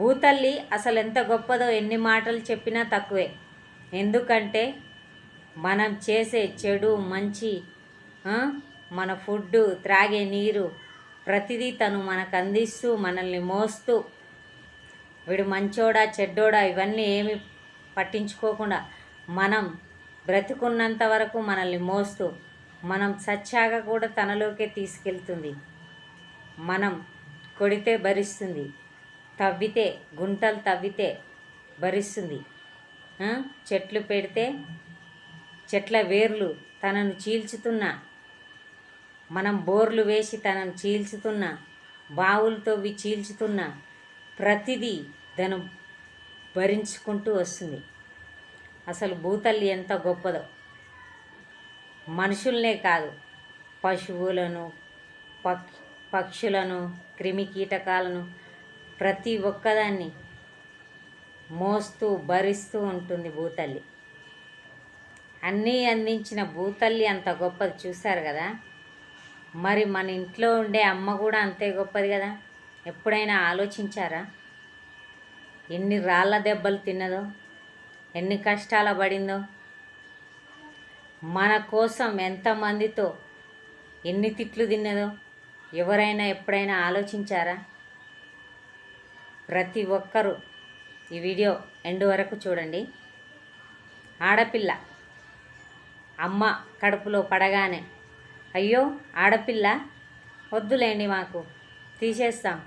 భూతల్లి అసలు ఎంత గొప్పదో ఎన్ని మాటలు చెప్పినా తక్కువే. ఎందుకంటే మనం చేసే చెడు మంచి మన ఫుడ్ త్రాగే నీరు ప్రతిదీ తను మనకు అందిస్తూ మనల్ని మోస్తూ వీడు మంచోడా చెడ్డోడా ఇవన్నీ ఏమి పట్టించుకోకుండా మనం బ్రతుకున్నంత వరకు మనల్ని మోస్తూ మనం సచ్చాగా కూడా తనలోకే తీసుకెళ్తుంది. మనం కొడితే భరిస్తుంది. తవ్వితే గుంటలు తవ్వితే భరిస్తుంది. చెట్లు పెడితే చెట్ల వేర్లు తనను చీల్చుతున్న మనం బోర్లు వేసి తనను చీల్చుతున్న బావులతో చీల్చుతున్నా చీల్చుతున్న ప్రతిదీ తను భరించుకుంటూ వస్తుంది. అసలు భూతల్లి ఎంత గొప్పదో. మనుషుల్నే కాదు పశువులను పక్ పక్షులను క్రిమి కీటకాలను ప్రతి ఒక్కదాన్ని మోస్తూ భరిస్తూ ఉంటుంది భూతల్లి. అన్నీ అందించిన భూతల్లి అంత గొప్పది చూశారు కదా? మరి మన ఇంట్లో ఉండే అమ్మ కూడా అంతే గొప్పది కదా? ఎప్పుడైనా ఆలోచించారా? ఎన్ని రాళ్ళ దెబ్బలు తిన్నదో ఎన్ని కష్టాల పడిందో. మన కోసం ఎంతమందితో ఎన్ని తిట్లు తిన్నదో ఎవరైనా ఎప్పుడైనా ఆలోచించారా? ప్రతి ఒక్కరూ ఈ వీడియో ఎండు వరకు చూడండి. ఆడపిల్ల. అమ్మ కడుపులో పడగానే అయ్యో ఆడపిల్ల వద్దులేండి మాకు తీసేస్తాం.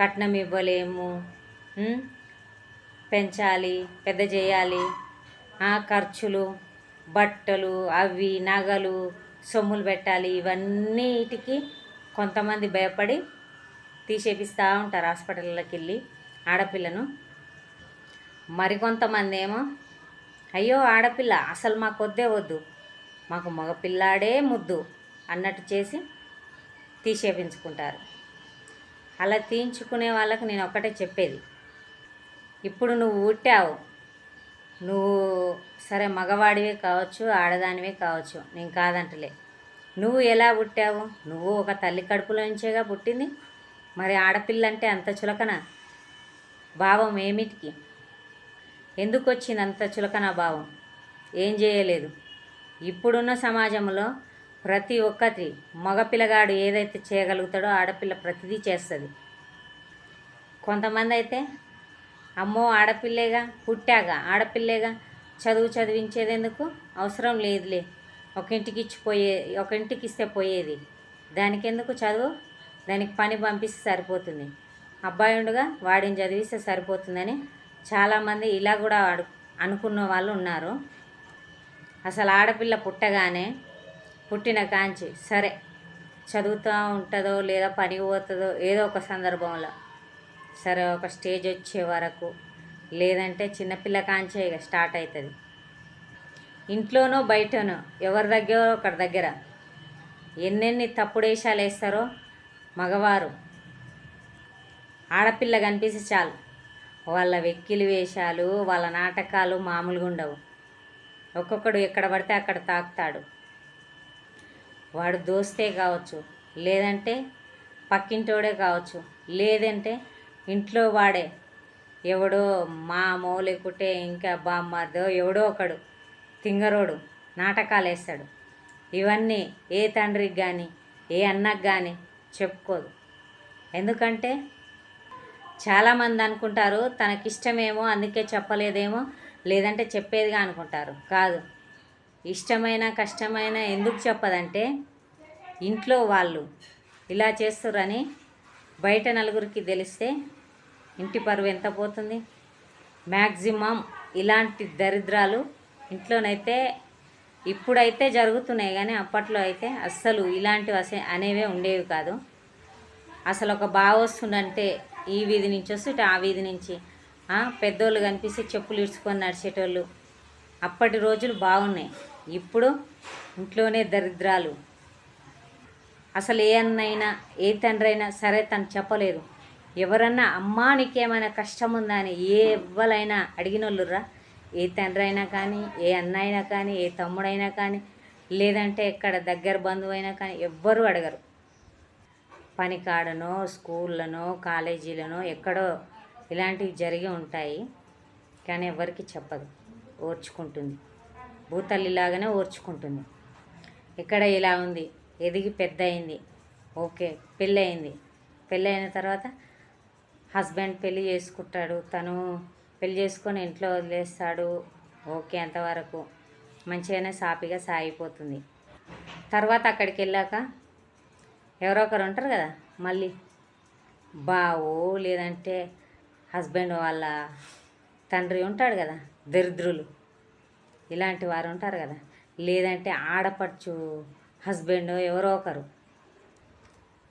కట్నం ఇవ్వలేము. పెంచాలి పెద్ద చేయాలి. ఆ ఖర్చులు బట్టలు అవి నగలు సొమ్ములు పెట్టాలి. ఇవన్నిటికి కొంతమంది భయపడి తీసేపిస్తూ ఉంటారు హాస్పిటల్లోకి వెళ్ళి ఆడపిల్లను. మరికొంతమంది ఏమో అయ్యో ఆడపిల్ల అసలు మాకు వద్దే వద్దు మాకు మగపిల్లాడే ముద్దు అన్నట్టు చేసి తీసేపించుకుంటారు. అలా తీయించుకునే వాళ్ళకి నేను ఒక్కటే చెప్పేది. ఇప్పుడు నువ్వు పుట్టావు నువ్వు సరే మగవాడివే కావచ్చు ఆడదానివే కావచ్చు నేను కాదంటలే. నువ్వు ఎలా పుట్టావు? నువ్వు ఒక తల్లి కడుపులో నుంచేగా పుట్టింది? మరి ఆడపిల్ల అంటే అంత చులకన? భావం ఏమిటికి ఎందుకు వచ్చింది అంత చులకన భావం? ఏం చేయలేదు ఇప్పుడున్న సమాజంలో ప్రతి ఒక్కటి మగపిల్లగాడు ఏదైతే చేయగలుగుతాడో ఆడపిల్ల ప్రతిదీ చేస్తుంది. కొంతమంది అయితే అమ్మో ఆడపిల్లేగా పుట్టాగా ఆడపిల్లేగా చదువు చదివించేది ఎందుకు అవసరం లేదులే. ఒక ఇంటికి ఇచ్చిపోయే ఒక ఇంటికి ఇస్తే పోయేది. దానికెందుకు చదువు? దానికి పని పంపిస్తే సరిపోతుంది. అబ్బాయి ఉండగా వాడిని చదివిస్తే సరిపోతుందని చాలామంది ఇలా కూడా అనుకున్న వాళ్ళు ఉన్నారు. అసలు ఆడపిల్ల పుట్టగానే పుట్టిన కాంచి సరే చదువుతూ ఉంటుందో లేదా పని పోతుందో ఏదో ఒక సందర్భంలో సరే ఒక స్టేజ్ వచ్చే వరకు లేదంటే చిన్నపిల్ల కాంచే ఇక స్టార్ట్ అవుతుంది ఇంట్లోనో బయటనో ఎవరి దగ్గర ఒకరి దగ్గర ఎన్నెన్ని తప్పుడు వేషాలు వేస్తారో మగవారు. ఆడపిల్ల కనిపిస్తే చాలు. వాళ్ళ వెక్కిలి వేషాలు వాళ్ళ నాటకాలు మామూలుగా ఉండవు. ఒక్కొక్కడు ఎక్కడ పడితే అక్కడ తాకుతాడు. వాడు దోస్తే కావచ్చు లేదంటే పక్కింటోడే కావచ్చు లేదంటే ఇంట్లో వాడే. ఎవడో మామో లేకుంటే ఇంకా బామ్మర్దో ఎవడో ఒకడు తింగరోడు నాటకాలు వేస్తాడు ఇవన్నీ ఏ తండ్రికి కానీ ఏ అన్నకు కానీ చెప్పుకోదు. ఎందుకంటే చాలామంది అనుకుంటారు తనకిష్టమేమో అందుకే చెప్పలేదేమో లేదంటే చెప్పేదిగా అనుకుంటారు. కాదు. ఇష్టమైన కష్టమైన ఎందుకు చెప్పదంటే ఇంట్లో వాళ్ళు ఇలా చేస్తుర్రని బయట నలుగురికి తెలిస్తే ఇంటి పరువు ఎంత పోతుంది? మ్యాక్సిమం ఇలాంటి దరిద్రాలు ఇంట్లోనైతే ఇప్పుడైతే జరుగుతున్నాయి కానీ అప్పట్లో అయితే అస్సలు ఇలాంటివి అసలు అనేవే ఉండేవి కాదు. అసలు ఒక బావ వస్తుండంటే ఈ వీధి నుంచి వస్తుంటే ఆ వీధి నుంచి పెద్దోళ్ళు కనిపిస్తే చెప్పులు ఇడ్చుకొని నడిచేటోళ్ళు. అప్పటి రోజులు బాగున్నాయి. ఇప్పుడు ఇంట్లోనే దరిద్రాలు. అసలు ఏ అన్నైనా ఏ తండ్రి అయినా సరే తను చెప్పలేదు. ఎవరన్నా అమ్మా నీకేమైనా కష్టం ఉందా అని ఏ ఎవ్వలైనా అడిగినోళ్ళురా ఏ తండ్రి అయినా కానీ ఏ అన్న అయినా కానీ ఏ తమ్ముడైనా కానీ లేదంటే ఎక్కడ దగ్గర బంధువు అయినా కానీ ఎవ్వరూ అడగరు. పనికాడనో స్కూళ్ళనో కాలేజీలనో ఎక్కడో ఇలాంటివి జరిగి ఉంటాయి. కానీ ఎవరికి చెప్పదు. ఓర్చుకుంటుంది. భూతల్లిలాగానే ఓర్చుకుంటుంది. ఇక్కడ ఇలా ఉంది? ఎదిగి పెద్ద అయింది ఓకే పెళ్ళయింది. పెళ్ళయిన తర్వాత హస్బెండ్ పెళ్ళి చేసుకుంటాడు. తను పెళ్ళి చేసుకొని ఇంట్లో వదిలేస్తాడు. ఓకే అంతవరకు. మంచిగానే సాపిగా సాగిపోతుంది. తర్వాత అక్కడికి వెళ్ళాక ఎవరో ఒకరు ఉంటారు కదా మళ్ళీ బావో లేదంటే హస్బెండ్ వాళ్ళ తండ్రి ఉంటాడు కదా దరిద్రులు. ఇలాంటి వారు ఉంటారు కదా లేదంటే ఆడపడుచు హస్బెండ్ ఎవరో ఒకరు.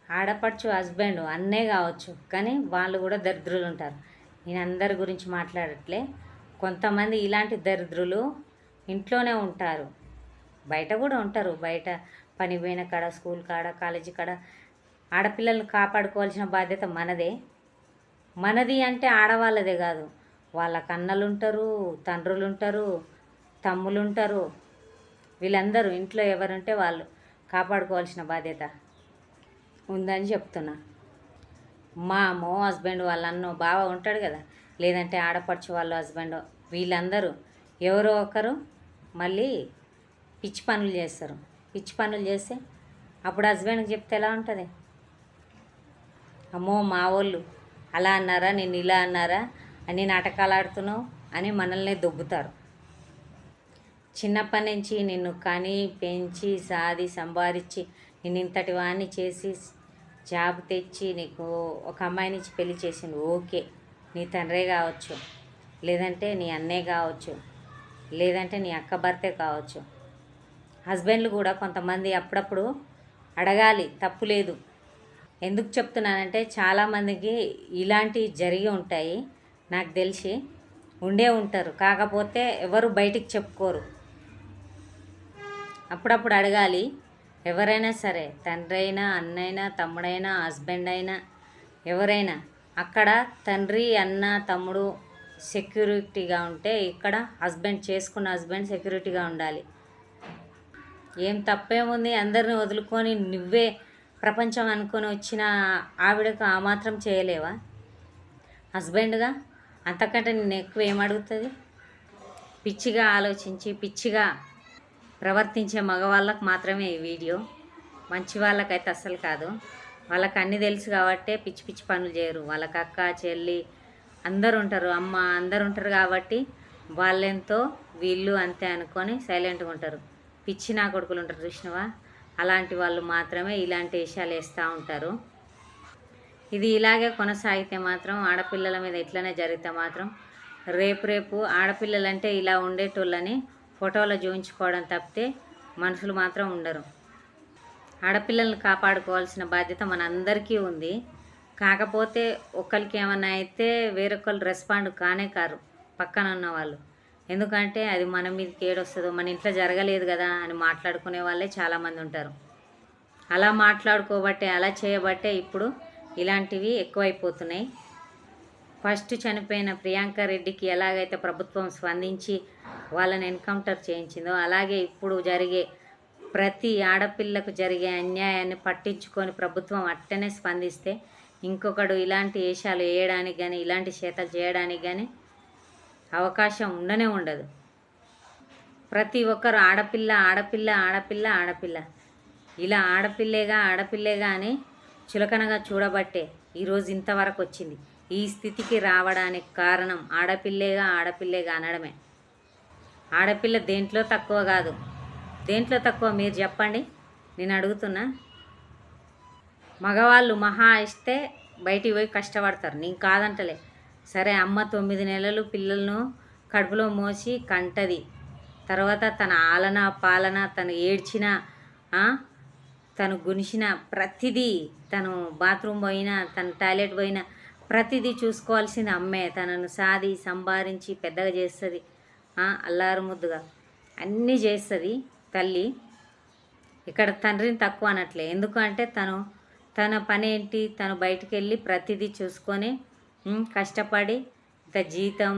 ఆడపడుచు హస్బెండ్ అన్నే కావచ్చు కానీ వాళ్ళు కూడా దరిద్రులు ఉంటారు. నేను అందరి గురించి మాట్లాడట్లే. కొంతమంది ఇలాంటి దరిద్రులు ఇంట్లోనే ఉంటారు. బయట కూడా ఉంటారు. బయట పని పోయిన కాడ స్కూల్ కాడ కాలేజీ కాడ ఆడపిల్లల్ని కాపాడుకోవాల్సిన బాధ్యత మనదే. మనది అంటే ఆడవాళ్ళదే కాదు. వాళ్ళ కన్నలు ఉంటారు తండ్రులు ఉంటారు తమ్ములు ఉంటారు వీళ్ళందరూ ఇంట్లో ఎవరుంటే వాళ్ళు కాపాడుకోవాల్సిన బాధ్యత ఉందని చెప్తున్నా. మా మామో హస్బెండ్ వాళ్ళ అన్నో బావ ఉంటాడు కదా. లేదంటే ఆడపడుచు వాళ్ళ హస్బెండ్ వీళ్ళందరూ ఎవరో ఒకరు మళ్ళీ పిచ్చి పనులు చేస్తారు. పిచ్చి పనులు చేస్తే అప్పుడు హస్బెండ్కి చెప్తే ఎలా ఉంటుంది? అమ్మో మా వాళ్ళు అలా అన్నారా నేను ఇలా అన్నారా అని నాటకాలు ఆడుతున్నావు అని మనల్ని దొబ్బుతారు. చిన్నప్పటి నుంచి నిన్ను కని పెంచి సాది సంపాదించి నేను ఇంతటి వాణ్ణి చేసి జాబ్ తెచ్చి నీకు ఒక అమ్మాయి నుంచి పెళ్ళి చేసింది ఓకే. నీ తండ్రే కావచ్చు. లేదంటే నీ అన్నే కావచ్చు. లేదంటే నీ అక్క భర్తే కావచ్చు. హస్బెండ్లు కూడా కొంతమంది అప్పుడప్పుడు అడగాలి తప్పు లేదు. ఎందుకు చెప్తున్నానంటే చాలామందికి ఇలాంటివి జరిగి ఉంటాయి. నాకు తెలిసి ఉండే ఉంటారు. కాకపోతే ఎవరు బయటికి చెప్పుకోరు. అప్పుడప్పుడు అడగాలి ఎవరైనా సరే తండ్రి అయినా అన్నైనా తమ్ముడైనా హస్బెండ్ అయినా ఎవరైనా అక్కడ తండ్రి అన్న తమ్ముడు సెక్యూరిటీగా ఉంటే ఇక్కడ హస్బెండ్ చేసుకున్న హస్బెండ్ సెక్యూరిటీగా ఉండాలి. ఏం తప్పేముంది? అందరిని వదులుకొని నువ్వే ప్రపంచం అనుకొని వచ్చిన ఆవిడకు ఆ మాత్రం చేయలేవా? హస్బెండ్గా? అంతకంటే నేను ఎక్కువ ఏమడుగుతుంది పిచ్చిగా ఆలోచించి పిచ్చిగా ప్రవర్తించే మగవాళ్ళకు మాత్రమే ఈ వీడియో. మంచి వాళ్ళకైతే అస్సలు కాదు. వాళ్ళకి అన్నీ తెలుసు కాబట్టే పిచ్చి పిచ్చి పనులు చేయరు. వాళ్ళకి అక్క చెల్లి అందరు ఉంటారు. అమ్మ అందరు ఉంటారు కాబట్టి వాళ్ళెంతో వీళ్ళు అంతే అనుకొని సైలెంట్గా ఉంటారు. పిచ్చి నా కొడుకులు ఉంటారు చూసినవా? అలాంటి వాళ్ళు మాత్రమే ఇలాంటి విషయాలు వేస్తూ ఉంటారు. ఇది ఇలాగే కొనసాగితే మాత్రం ఆడపిల్లల మీద ఇట్లనే జరిగితే మాత్రం రేపు రేపు ఆడపిల్లలంటే ఇలా ఉండేటోళ్ళని ఫోటోలో చూపించుకోవడం తప్పితే మనుషులు మాత్రం ఉండరు. ఆడపిల్లల్ని కాపాడుకోవాల్సిన బాధ్యత మనందరికీ ఉంది. కాకపోతే ఒకరికి ఏమన్నా అయితే వేరొకరు రెస్పాండ్ కానే కారు పక్కన ఉన్న వాళ్ళు ఎందుకంటే అది మన మీదకి ఏడొస్తుందో మన ఇంట్లో జరగలేదు కదా అని మాట్లాడుకునే వాళ్ళే చాలామంది ఉంటారు. అలా మాట్లాడుకోబట్టే అలా చేయబట్టే ఇప్పుడు ఇలాంటివి ఎక్కువైపోతున్నాయి. ఫస్ట్ చనిపోయిన ప్రియాంక రెడ్డికి ఎలాగైతే ప్రభుత్వం స్పందించి వాళ్ళని ఎన్కౌంటర్ చేయించిందో అలాగే ఇప్పుడు జరిగే ప్రతి ఆడపిల్లకు జరిగే అన్యాయాన్ని పట్టించుకొని ప్రభుత్వం అట్టనే స్పందిస్తే ఇంకొకడు ఇలాంటి వేషాలు వేయడానికి కానీ ఇలాంటి చేతలు చేయడానికి కానీ అవకాశం ఉండనే ఉండదు. ప్రతి ఒక్కరు ఆడపిల్ల ఆడపిల్ల ఆడపిల్ల ఆడపిల్ల. ఇలా ఆడపిల్లేగా ఆడపిల్లేగా అని చులకనగా చూడబట్టే ఈరోజు ఇంతవరకు వచ్చింది. ఈ స్థితికి రావడానికి కారణం ఆడపిల్లేగా ఆడపిల్లేగా అనడమే. ఆడపిల్ల దేంట్లో తక్కువ కాదు. దేంట్లో తక్కువ మీరు చెప్పండి. నేను అడుగుతున్నా. మగవాళ్ళు మహా ఇస్తే బయటికి పోయి కష్టపడతారు. నేను కాదంటలే. సరే అమ్మ తొమ్మిది నెలలు పిల్లలను కడుపులో మోసి కంటది. తర్వాత తన ఆలన పాలన తను ఏడ్చిన తను గునిసిన ప్రతిదీ తను బాత్రూమ్ పోయినా తను టాయిలెట్ పోయినా ప్రతిదీ చూసుకోవాల్సింది అమ్మే. తనను సాది సంభారించి పెద్దగా చేస్తుంది. అల్లారు ముద్దుగా. అన్నీ చేస్తుంది తల్లి. ఇక్కడ తండ్రిని తక్కువ అనట్లే. ఎందుకంటే తను తన పని ఏంటి తను బయటికి వెళ్ళి ప్రతిదీ చూసుకొని కష్టపడి ఇంత జీతం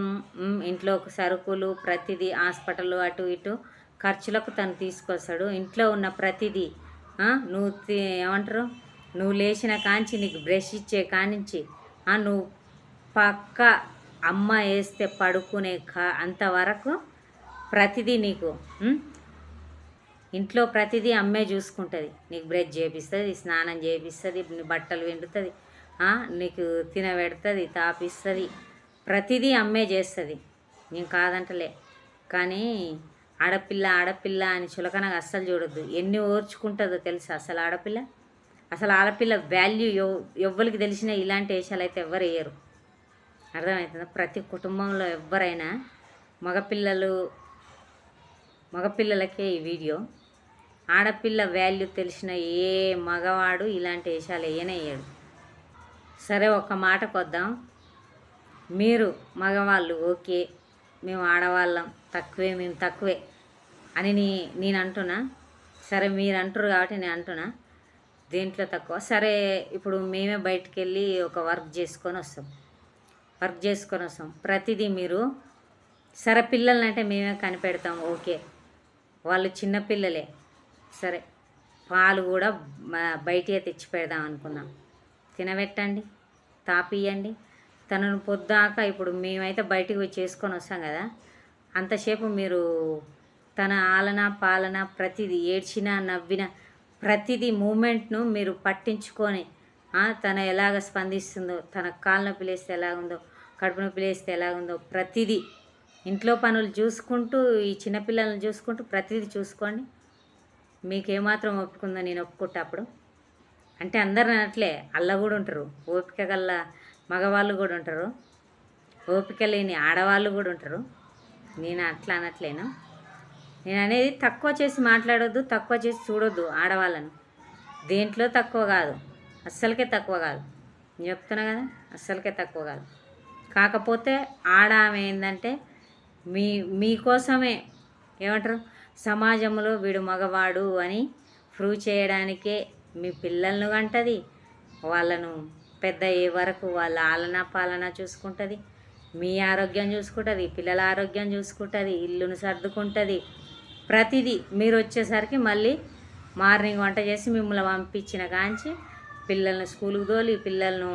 ఇంట్లో సరుకులు ప్రతిదీ హాస్పిటల్ అటు ఇటు ఖర్చులకు తను తీసుకొస్తాడు. ఇంట్లో ఉన్న ప్రతిదీ నువ్వు ఏమంటారు? నువ్వు లేచిన కాంచి నీకు బ్రష్ ఇచ్చే కానించి అను నువ్వు పక్క అమ్మ వేస్తే పడుకునే కా అంతవరకు ప్రతిదీ నీకు ఇంట్లో ప్రతిదీ అమ్మే చూసుకుంటుంది. నీకు బ్రష్ చేపిస్తుంది స్నానం చేపిస్తుంది నీ బట్టలు వెండుతుంది నీకు తినబెడుతుంది తాపిస్తుంది. ప్రతిదీ అమ్మే చేస్తుంది. నేను కాదంటలే. కానీ ఆడపిల్ల ఆడపిల్ల అని చులకనగా అస్సలు చూడొద్దు. ఎన్ని ఓర్చుకుంటుందో తెలుసా అసలు ఆడపిల్ల? అసలు ఆడపిల్ల వాల్యూ ఎవ్ ఎవ్వరికి తెలిసినా ఇలాంటి వేషాలు అయితే ఎవ్వరు వేయరు. అర్థమవుతుందా ప్రతి కుటుంబంలో ఎవరైనా మగపిల్లలు మగపిల్లలకే ఈ వీడియో. ఆడపిల్ల వాల్యూ తెలిసిన ఏ మగవాడు ఇలాంటి వేషాలు వేయనే వేయడు. సరే ఒక మాట కొద్దాం మీరు మగవాళ్ళు ఓకే మేము ఆడవాళ్ళం తక్కువే మేము తక్కువే అని నీ నేను అంటున్నా. సరే మీరు అంటారు కాబట్టి నేను అంటున్నా. దేంట్లో తక్కువ? సరే ఇప్పుడు మేమే బయటికి వెళ్ళి ఒక వర్క్ చేసుకొని వస్తాం. వర్క్ చేసుకొని వస్తాం. ప్రతిదీ మీరు సరే పిల్లల్ని అంటే మేమే కనిపెడతాం. ఓకే. వాళ్ళు చిన్నపిల్లలే సరే. పాలు కూడా బయటే తెచ్చి పెడదాం అనుకున్నాం. తినబెట్టండి తాపియండి. తనను పొద్దాక ఇప్పుడు మేమైతే బయటికి పోయి చేసుకొని వస్తాం కదా. అంతసేపు మీరు తన ఆలన పాలన ప్రతిదీ ఏడ్చినా నవ్విన ప్రతిదీ మూమెంట్ను మీరు పట్టించుకొని తను తన ఎలాగ స్పందిస్తుందో తన కాళ్ళ నొప్పి లేస్తే ఎలాగుందో కడుపు నొప్పి లేస్తే ఎలాగుందో ప్రతిదీ ఇంట్లో పనులు చూసుకుంటూ ఈ చిన్నపిల్లల్ని చూసుకుంటూ ప్రతిదీ చూసుకోండి. మీకేమాత్రం ఒప్పుకుందో నేను ఒప్పుకుంటా అప్పుడు. అంటే అందరు అనట్లే అల్ల కూడా ఉంటారు. ఓపిక గల్ల మగవాళ్ళు కూడా ఉంటారు. ఓపిక లేని ఆడవాళ్ళు కూడా ఉంటారు. నేను అట్లా అనట్లేను. నేను అనేది తక్కువ చేసి మాట్లాడొద్దు తక్కువ చేసి చూడొద్దు ఆడవాళ్ళను. దేంట్లో తక్కువ కాదు. అస్సలకే తక్కువ కాదు. నేను చెప్తున్నా కదా అస్సలకే తక్కువ కాదు. కాకపోతే ఆడ ఆమె ఏంటంటే మీ మీకోసమే ఏమంటారు? సమాజంలో వీడు మగవాడు అని ప్రూవ్ చేయడానికే మీ పిల్లలను కంటది వాళ్ళను పెద్ద అయ్యే వరకు వాళ్ళ ఆలన పాలన చూసుకుంటుంది మీ ఆరోగ్యం చూసుకుంటుంది పిల్లల ఆరోగ్యం చూసుకుంటుంది ఇల్లును సర్దుకుంటుంది ప్రతిదీ మీరు వచ్చేసరికి మళ్ళీ మార్నింగ్ వంట చేసి మిమ్మల్ని పంపించిన కాంచి పిల్లల్ని స్కూల్కి తోలి పిల్లలను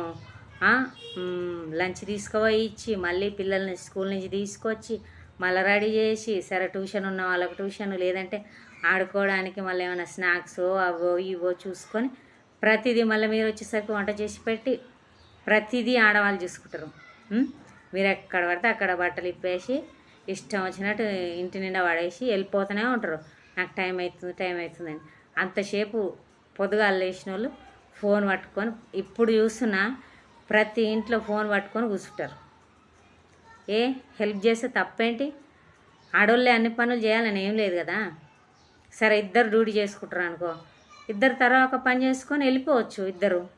లంచ్ తీసుకుపోయి ఇచ్చి మళ్ళీ పిల్లల్ని స్కూల్ నుంచి తీసుకొచ్చి మళ్ళీ రెడీ చేసి సరే ట్యూషన్ ఉన్న వాళ్ళకి ట్యూషన్ లేదంటే ఆడుకోవడానికి మళ్ళీ ఏమైనా స్నాక్స్ అవో ఇవో చూసుకొని ప్రతిదీ మళ్ళీ మీరు వచ్చేసరికి వంట చేసి పెట్టి ప్రతిదీ ఆడవాళ్ళు చూసుకుంటారు. మీరు ఎక్కడ పడితే అక్కడ బట్టలు ఇప్పేసి ఇష్టం వచ్చినట్టు ఇంటి నిండా పడేసి వెళ్ళిపోతూనే ఉంటారు. నాకు టైం అవుతుంది టైం అవుతుందని అంతసేపు పొద్దుగాల లేచిన వాళ్ళు ఫోన్ పట్టుకొని ఇప్పుడు చూస్తున్నా ప్రతి ఇంట్లో ఫోన్ పట్టుకొని కూర్చుంటారు. ఏ హెల్ప్ చేస్తే తప్పేంటి? ఆడోళ్ళే అన్ని పనులు చేయాలని ఏం లేదు కదా. సరే ఇద్దరు డ్యూటీ చేసుకుంటారు అనుకో. ఇద్దరు తర్వాత పని చేసుకొని వెళ్ళిపోవచ్చు ఇద్దరు.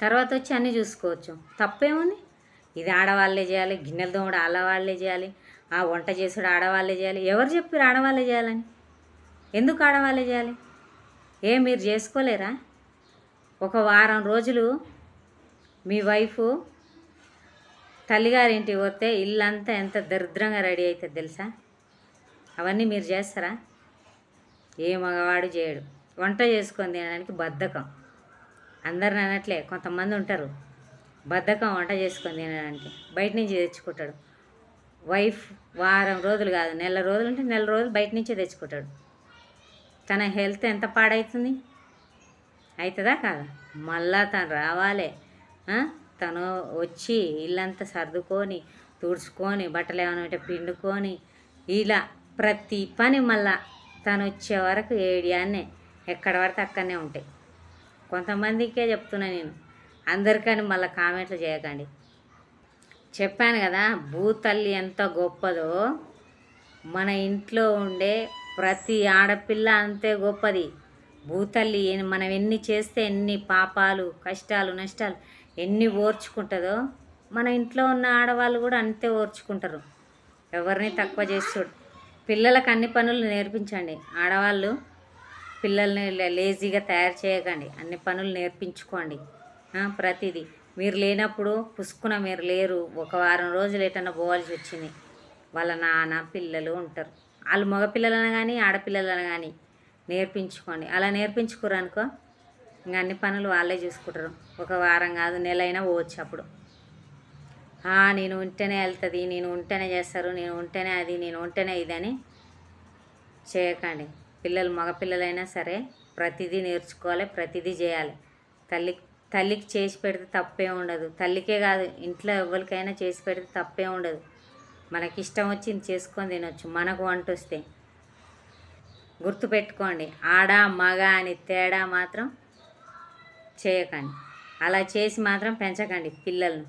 తర్వాత వచ్చి అన్నీ చూసుకోవచ్చు. తప్పేముంది? ఇది ఆడవాళ్ళే చేయాలి గిన్నెలు తోమడం ఆడవాళ్ళే చేయాలి ఆ వంట చేసుడు ఆడవాళ్ళే చేయాలి. ఎవరు చెప్పారు ఆడవాళ్ళే చేయాలని? ఎందుకు ఆడవాళ్ళే చేయాలి? ఏ మీరు చేసుకోలేరా? ఒక వారం రోజులు మీ వైఫ్ తల్లిగారింటికి పోతే ఇల్లంతా ఎంత దరిద్రంగా రెడీ అవుతుంది తెలుసా? అవన్నీ మీరు చేస్తారా? ఏ మగవాడు చేయడు. వంట చేసుకొని తినడానికి బద్ధకం. అందరిని అనట్లే కొంతమంది ఉంటారు. బద్ధకం వంట చేసుకొని తినడానికి. బయట నుంచి తెచ్చుకుంటాడు. వైఫ్ వారం రోజులు కాదు నెల రోజులు ఉంటే నెల రోజులు బయట నుంచే తెచ్చుకుంటాడు. తన హెల్త్ ఎంత పాడవుతుంది అవుతుందా కాదా? మళ్ళా తను రావాలి. తను వచ్చి ఇల్లంతా సర్దుకొని తుడుచుకొని బట్టలు ఏమైనా ఉంటే పిండుకొని ఇలా ప్రతి పని మళ్ళా తను వచ్చే వరకు ఏడియాన్నే ఎక్కడ పడితే అక్కడనే ఉంటాయి. కొంతమందికే చెప్తున్నా నేను. అందరికని మళ్ళీ కామెంట్లు చేయకండి. చెప్పాను కదా భూతల్లి ఎంత గొప్పదో మన ఇంట్లో ఉండే ప్రతి ఆడపిల్ల అంతే గొప్పది. భూతల్లి మనం ఎన్ని చేస్తే ఎన్ని పాపాలు కష్టాలు నష్టాలు ఎన్ని ఓర్చుకుంటుందో మన ఇంట్లో ఉన్న ఆడవాళ్ళు కూడా అంతే ఓర్చుకుంటారు. ఎవరిని తక్కువ చేసి పిల్లలకు అన్ని పనులు నేర్పించండి. ఆడవాళ్ళు పిల్లల్ని లే- లేజీగా తయారు చేయకండి. అన్ని పనులు నేర్పించుకోండి. ప్రతిదీ. మీరు లేనప్పుడు పుసుకున మీరు లేరు. ఒక వారం రోజులు ఎటన్నా పోవాల్సి వచ్చింది. వాళ్ళ నాన్న పిల్లలు ఉంటారు. వాళ్ళు మగపిల్లలను కానీ ఆడపిల్లలను కానీ నేర్పించుకోండి. అలా నేర్పించుకోరు అనుకో ఇంకా అన్ని పనులు వాళ్ళే చూసుకుంటారు. ఒక వారం కాదు నెల అయినా పోవచ్చు అప్పుడు. నేను ఉంటేనే వెళ్తుంది నేను ఉంటేనే చేస్తారు నేను ఉంటేనే అది నేను ఉంటేనే ఇదని చేయకండి. పిల్లలు మగపిల్లలైనా సరే ప్రతిదీ నేర్చుకోవాలి ప్రతిదీ చేయాలి. తల్లికి తల్లికి చేసి పెడితే తప్పే ఉండదు. తల్లికే కాదు ఇంట్లో ఎవరికైనా చేసి పెడితే తప్పే ఉండదు. మనకి ఇష్టం వచ్చింది చేసుకొని తినొచ్చు మనకు వంట వస్తే. గుర్తుపెట్టుకోండి ఆడ మగ అని తేడా మాత్రం చేయకండి. అలా చేసి మాత్రం పెంచకండి పిల్లలను.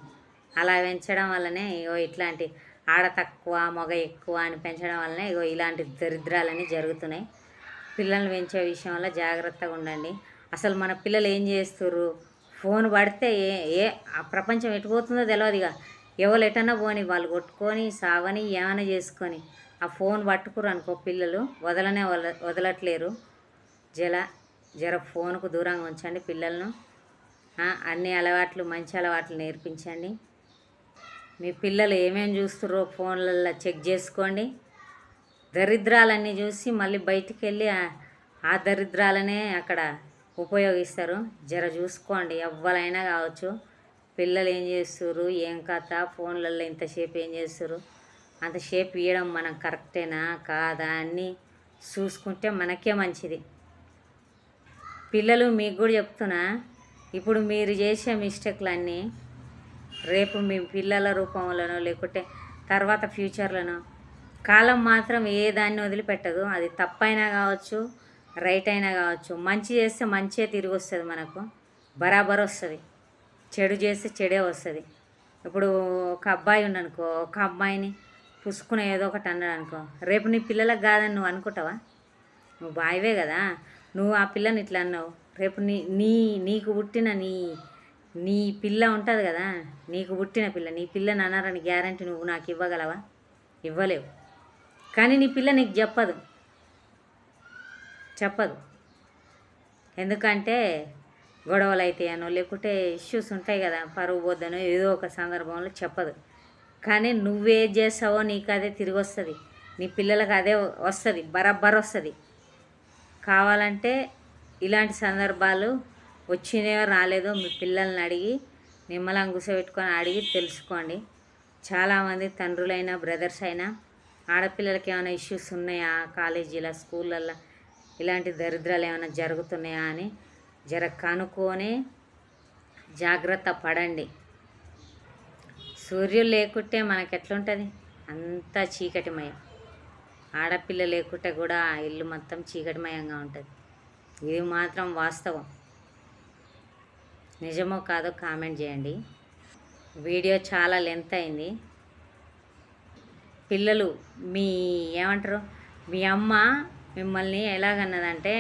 అలా పెంచడం వల్లనే ఇగో ఇట్లాంటి ఆడ తక్కువ మగ ఎక్కువ అని పెంచడం వల్లనే ఇగో ఇలాంటి దరిద్రాలన్నీ జరుగుతున్నాయి. పిల్లల్ని పెంచే విషయంలో జాగ్రత్తగా ఉండండి. అసలు మన పిల్లలు ఏం చేస్తుర్రు? ఫోన్ పడితే ఏ ఏ ఆ ప్రపంచం ఎటు పోతుందో తెలియదు ఇక. ఎవరు ఎటన్నా పోని వాళ్ళు కొట్టుకొని సావని ఏమైనా చేసుకొని. ఆ ఫోన్ పట్టుకురు అనుకో పిల్లలు వదలనే వద వదలట్లేరు. జల జర ఫోన్కు దూరంగా ఉంచండి పిల్లలను. అన్ని అలవాట్లు మంచి అలవాట్లు నేర్పించండి. మీ పిల్లలు ఏమేమి చూస్తుర్రో ఫోన్లలో చెక్ చేసుకోండి. దరిద్రాలన్నీ చూసి మళ్ళీ బయటికి వెళ్ళి ఆ దరిద్రాలనే అక్కడ ఉపయోగిస్తారు. జర చూసుకోండి. ఎవ్వరైనా కావచ్చు. పిల్లలు ఏం చేస్తుర్రు? ఏం కథ? ఫోన్లలో ఇంతసేపు ఏం చేస్తుర్రు? అంతసేపు ఇవ్వడం మనం కరెక్టేనా? కాదా? అని చూసుకుంటే మనకే మంచిది. పిల్లలు మీకు కూడా చెప్తున్నా. ఇప్పుడు మీరు చేసే మిస్టేక్లన్నీ రేపు మీ పిల్లల రూపంలోనో లేకుంటే తర్వాత ఫ్యూచర్లోనో కాలం మాత్రం ఏ దాన్ని వదిలిపెట్టదు. అది తప్పైనా కావచ్చు రైట్ అయినా కావచ్చు మంచి చేస్తే మంచిగా తిరిగి వస్తుంది మనకు. బరాబర్ వస్తుంది. చెడు చేస్తే చెడే వస్తుంది. ఇప్పుడు ఒక అబ్బాయి ఉండనుకో ఒక అమ్మాయిని పుసుకుని ఏదో ఒకటి అన్నాడు అనుకో రేపు నీ పిల్లలకు కాదని నువ్వు అనుకుంటావా? నువ్వు బాయివే కదా. నువ్వు ఆ పిల్లని ఇట్లా అన్నావు. రేపు నీ నీ నీకు పుట్టిన నీ నీ పిల్ల ఉంటుంది కదా. నీకు పుట్టిన పిల్ల నీ పిల్లని అన్నారని గ్యారంటీ నువ్వు నాకు ఇవ్వగలవా? ఇవ్వలేవు. కానీ నీ పిల్ల నీకు చెప్పదు. చెప్పదు. ఎందుకంటే గొడవలు అవుతాయనో లేకుంటే ఇష్యూస్ ఉంటాయి కదా పరువు పోద్దనో ఏదో ఒక సందర్భంలో చెప్పదు. కానీ నువ్వేం చేస్తావో నీకు అదే తిరిగి వస్తుంది నీ పిల్లలకు అదే వస్తుంది బరబ్బర్ వస్తుంది. కావాలంటే ఇలాంటి సందర్భాలు వచ్చినాయో రాలేదో మీ పిల్లల్ని అడిగి నిమ్మలం కూర్చోబెట్టుకొని అడిగి తెలుసుకోండి. చాలామంది తండ్రులైనా బ్రదర్స్ అయినా ఆడపిల్లలకి ఏమైనా ఇష్యూస్ ఉన్నాయా కాలేజీలో స్కూళ్ళల్లో? ఇలాంటి దరిద్రాలు ఏమైనా జరుగుతున్నాయా అని జర కనుక్కొని జాగ్రత్త పడండి. సూర్యుడు లేకుంటే మనకి ఎట్లుంటుంది? అంతా చీకటిమయం. ఆడపిల్ల లేకుంటే కూడా ఇల్లు మొత్తం చీకటిమయంగా ఉంటుంది. ఇది మాత్రం వాస్తవం. నిజమో కాదో కామెంట్ చేయండి. వీడియో చాలా లెంత్ అయింది. పిల్లలు మీ ఏమంటారు? మీ అమ్మ మిమ్మల్ని ఎలాగన్నదంటే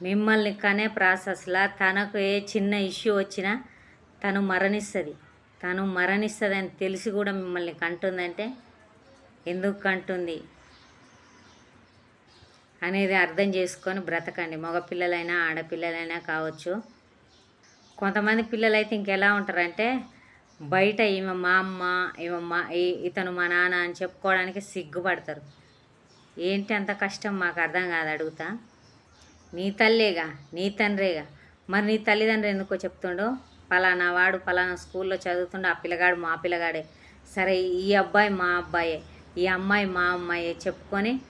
మిమ్మల్ని కనే ప్రాసెస్లా తనకు ఏ చిన్న ఇష్యూ వచ్చినా తను మరణిస్తుంది. తను మరణిస్తుందని తెలిసి కూడా మిమ్మల్ని కంటుందంటే ఎందుకు కంటుంది? అనేది అర్థం చేసుకొని బ్రతకండి. మగపిల్లలైనా ఆడపిల్లలైనా కావచ్చు. కొంతమంది పిల్లలు అయితే ఇంకెలా ఉంటారంటే బయట ఈమె మా అమ్మ ఈమె మా ఇతను మా నాన్న అని చెప్పుకోవడానికి సిగ్గుపడతారు. ఏంటి అంత కష్టం? మాకు అర్థం కాదు అడుగుతా. నీ తల్లేగా? నీ తండ్రేగా? మరి నీ తల్లిదండ్రి ఎందుకో చెప్తుండో? పలానా వాడు పలానా స్కూల్లో చదువుతుండో ఆ పిల్లగాడు మా పిల్లగాడే. సరే ఈ అబ్బాయి మా అబ్బాయే ఈ అమ్మాయి మా అమ్మాయే చెప్పుకొని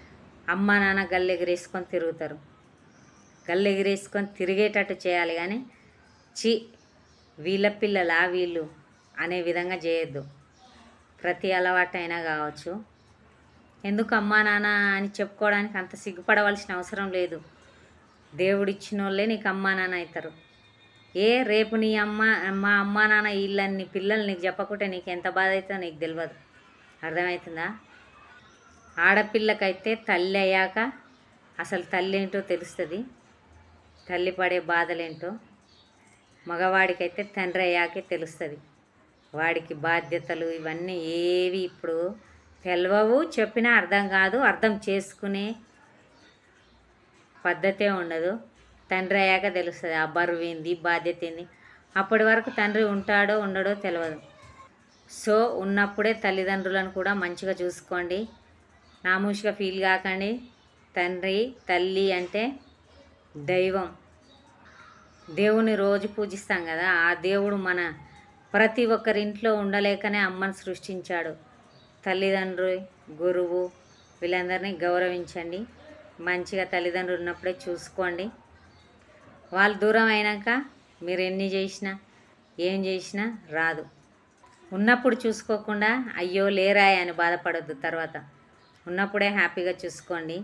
అమ్మ నాన్న గల్లెగిరేసుకొని తిరుగుతారు. గల్లెగిరేసుకొని తిరిగేటట్టు చేయాలి కానీ చి వీళ్ళ పిల్లలా వీళ్ళు అనే విధంగా చేయొద్దు. ప్రతి అలవాటైనా కావచ్చు. ఎందుకు అమ్మా నాన్న అని చెప్పుకోవడానికి అంత సిగ్గుపడవలసిన అవసరం లేదు. దేవుడిచ్చిన వాళ్ళే నీకు అమ్మా నాన్న అవుతారు ఏ రేపు నీ అమ్మ మా అమ్మా నాన్న వీళ్ళని పిల్లలు నీకు చెప్పకుంటే నీకు ఎంత బాధ అవుతుందో నీకు తెలియదు అర్థమవుతుందా ఆడపిల్లకైతే తల్లి అయ్యాక అసలు తల్లి ఏంటో తెలుస్తుంది. తల్లి పడే బాధలేంటో మగవాడికైతే తండ్రి అయ్యాకే తెలుస్తుంది. వాడికి బాధ్యతలు ఇవన్నీ ఏవి ఇప్పుడు తెలవవు చెప్పినా అర్థం కాదు అర్థం చేసుకునే పద్ధతే ఉండదు. తండ్రి అయ్యాక తెలుస్తుంది ఆ బరువు ఏంది బాధ్యత ఏంది. అప్పటి వరకు తండ్రి ఉంటాడో ఉండడో తెలియదు సో ఉన్నప్పుడే తల్లిదండ్రులను కూడా మంచిగా చూసుకోండి. నామూషిగా ఫీల్ కాకండి. తండ్రి తల్లి అంటే దైవం. దేవుని రోజు పూజిస్తాం కదా ఆ దేవుడు మన ప్రతి ఒక్కరింట్లో ఉండలేకనే అమ్మను సృష్టించాడు. తల్లిదండ్రులు గురువు వీళ్ళందరినీ గౌరవించండి. మంచిగా తల్లిదండ్రులు ఉన్నప్పుడే చూసుకోండి. వాళ్ళు దూరం అయినాక మీరు ఎన్ని చేసినా ఏం చేసినా రాదు. ఉన్నప్పుడు చూసుకోకుండా అయ్యో లేరాయ అని బాధపడొద్దు తర్వాత. ఉన్నప్పుడే హ్యాపీగా చూసుకోండి.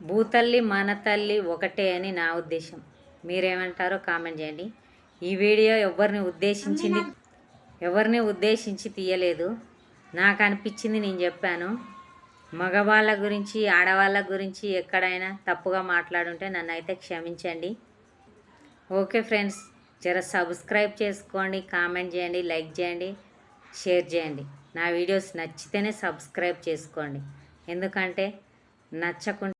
భూతల్లి మన తల్లి ఒకటే అని నా ఉద్దేశం. మీరేమంటారో కామెంట్ చేయండి. ఈ వీడియో ఎవరిని ఉద్దేశించింది ఎవరిని ఉద్దేశించి తీయలేదు. నాకు అనిపించింది నేను చెప్పాను. మగవాళ్ళ గురించి ఆడవాళ్ళ గురించి ఎక్కడైనా తప్పుగా మాట్లాడుంటే నన్ను అయితే క్షమించండి. ఓకే ఫ్రెండ్స్ జర సబ్స్క్రైబ్ చేసుకోండి కామెంట్ చేయండి లైక్ చేయండి షేర్ చేయండి. నా వీడియోస్ నచ్చితేనే సబ్స్క్రైబ్ చేసుకోండి. ఎందుకంటే నచ్చకుండా